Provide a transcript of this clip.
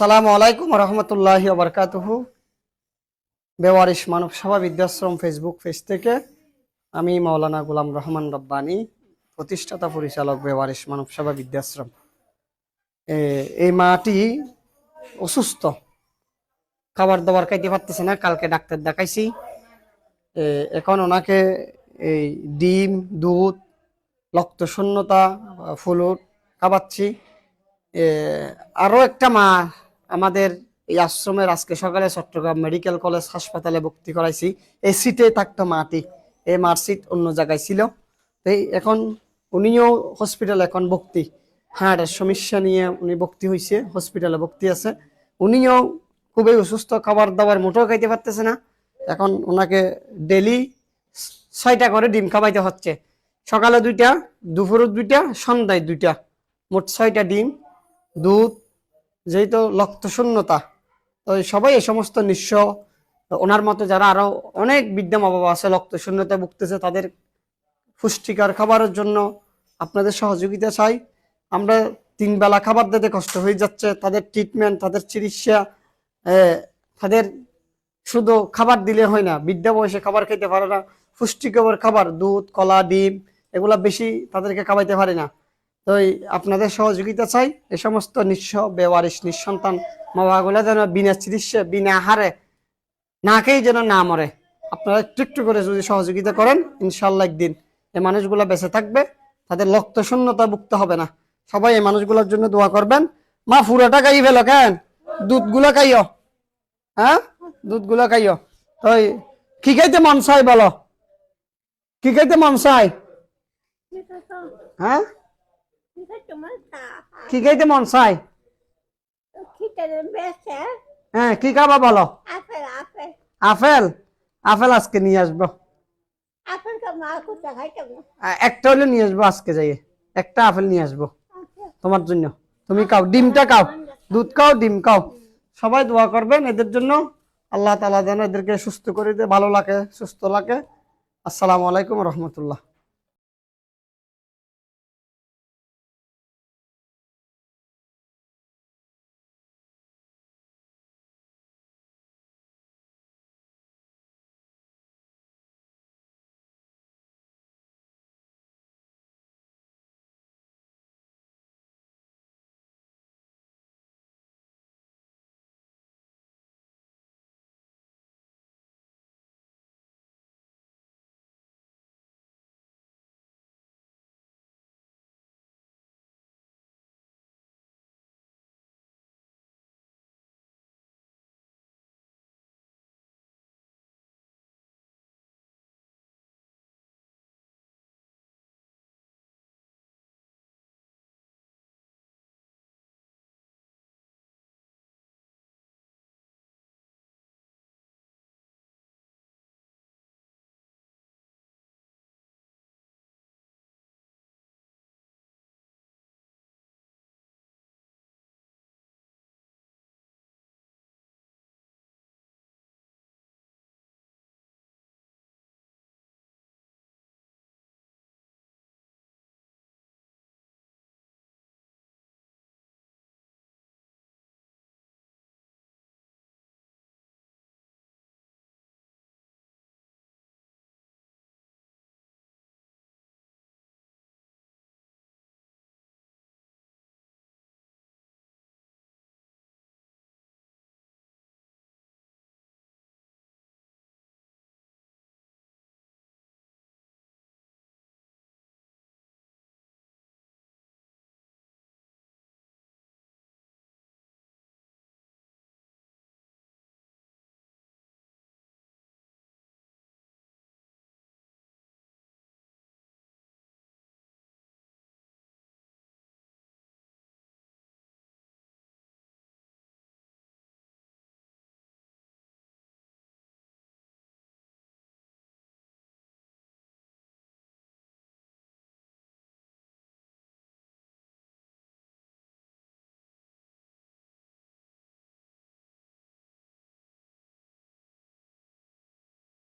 আসসালামু আলাইকুম রহমতুল্লাহি বারকাতুহু। বেওয়ারিশ মানব সভা বিদ্যাশ্রম ফেসবুক পেজ থেকে আমি মাওলানা গুলাম রহমান রব্বানি, প্রতিষ্ঠাতা পরিচালক বেওয়ারিশ মানব সভা বিদ্যাশ্রম এই মাটি অসুস্থ। খাবার দাবার খাইতে পারতেছে না, কালকে ডাক্তার দেখাইছি। এখন ওনাকে এই ডিম, দুধ রক্ত শূন্যতা ফুলুট খাওয়াচ্ছি আরও একটা মা আমাদের এই আশ্রমের আজকে সকালে চট্টগ্রাম মেডিকেল কলেজ হাসপাতালে ভর্তি করাইছি। এই সিটে থাকতো মাটি, এই মার সিট অন্য জায়গায় ছিল। এই এখন উনিও হসপিটালে এখন ভর্তি। হার্টের সমস্যা নিয়ে উনি ভর্তি হয়েছে হসপিটালে ভর্তি আছে। উনিও খুবই অসুস্থ, খাবার দাবার মোটেও খাইতে পারতেছে না। এখন ওনাকে ডেলি ছয়টা করে ডিম খাওয়াইতে হচ্ছে। সকালে দুইটা, দুপুরে দুইটা, সন্ধ্যায় দুইটা। মোট ছয়টা ডিম, দুধ যেহেতু রক্ত শূন্যতা তো সবাই এই সমস্ত নিঃস্ব ওনার মতো যারা আরও অনেক বিদ্যা মা বাবা আছে রক্ত শূন্যতা ভুগতেছে, তাদের পুষ্টিকর খাবারের জন্য আপনাদের সহযোগিতা চাই। আমরা তিন বেলা খাবার দিতে কষ্ট হয়ে যাচ্ছে, তাদের ট্রিটমেন্ট তাদের চিকিৎসা তাদের শুধু খাবার দিলে হয় না, বিদ্যা বয়সে খাবার খেতে পারে না, পুষ্টিকর খাবার, দুধ, কলা, ডিম, এগুলা বেশি তাদেরকে খাওয়াইতে পারে না। তো আপনাদের সহযোগিতা চাই। এ সমস্ত নিঃস্ব বেওয়ারিশ, নিঃসন্তান মা বাবাগুলা যেন বিনা চিকিৎসা, বিনা আহারে না যেন না মরে। আপনারা একটু একটু করে যদি সহযোগিতা করেন ইনশাল্লাহ একদিন এই মানুষগুলা বেঁচে থাকবে। তাদের রক্ত শূন্যতা ভুগতে হবে না। সবাই এই মানুষগুলোর জন্য দোয়া করবেন। মা, ফুরাটা খাই ফেলো কেন? দুধগুলো খাইও। হ্যাঁ? দুধগুলো খাইও। তো কি খাইতে মন চাই বলো? কি খাইতে মন চাই হ্যাঁ? কি খাইতে মন চাই। হ্যাঁ কি খাবা বলো? আপেল। আপেল আজকে নিয়ে আসব। একটা হলে নিয়ে আসব আজকে যাইয়ে। একটা আপেল নিয়ে আসব তোমার জন্য। তুমি খাও, ডিমটা খাও। দুধ খাও, ডিম খাও। সবাই দোয়া করবেন, এদের জন্য। আল্লাহ তালা যেন এদেরকে সুস্থ করে দে ভালো লাগে, সুস্থ লাগে। আসসালামু আলাইকুম রহমতুল্লাহ।